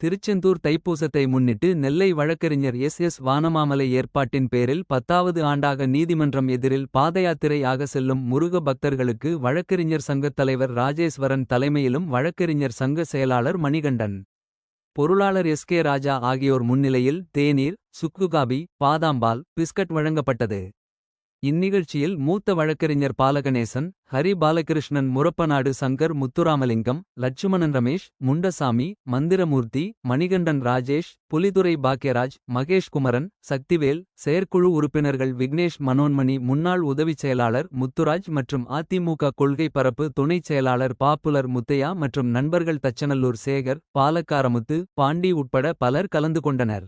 திருச்செந்தூர் தைப்பூசத்தை முன்னிட்டு நெல்லை வழக்கறிஞர் S S Vanamamalai ஏற்பாட்டின் பேரில் பத்தாவது ஆண்டாக நீதிமன்றம் எதிரில் பாதயாத்திரை ஆக செல்லும் முருக பக்தர்களுக்கு வழக்கறிஞர் சங்கத் தலைவர் ராஜேஸ்வரன் தலைமையிலும் வழக்கறிஞர் சங்க செயலாளர் மணிகண்டன். பொருளாளர் எஸ் கே ராஜா ஆகியோர் முன்னிலையில் தேநீர் சுக்குகாபி பாதாம்பால் பிஸ்கட் வழங்கப்பட்டது. இந்நிகழ்ச்சியில் மூத்த வழக்கறிஞர் பாலகணேசன் ஹரி பாலகிருஷ்ணன் முரப்பநாடு சங்கர் முத்துராமலிங்கம் லட்சுமணன் ரமேஷ் முண்டசாமி மந்திரமூர்த்தி மணிகண்டன் ராஜேஷ் புலிதுரை பாக்யராஜ் மகேஷ் குமரன் சக்திவேல் செயற்குழு உறுப்பினர்கள் விக்னேஷ் மனோன்மணி முன்னாள் உதவிச் செயலாளர் முத்துராஜ் மற்றும் அதிமுக கொள்கை பரப்பு துணைச் செயலாளர் பாப்புலர் முத்தையா மற்றும் நண்பர்கள் தச்சநல்லூர் சேகர் பாலக்காரமுத்து பாண்டி உட்பட பலர் கலந்து கொண்டனர்.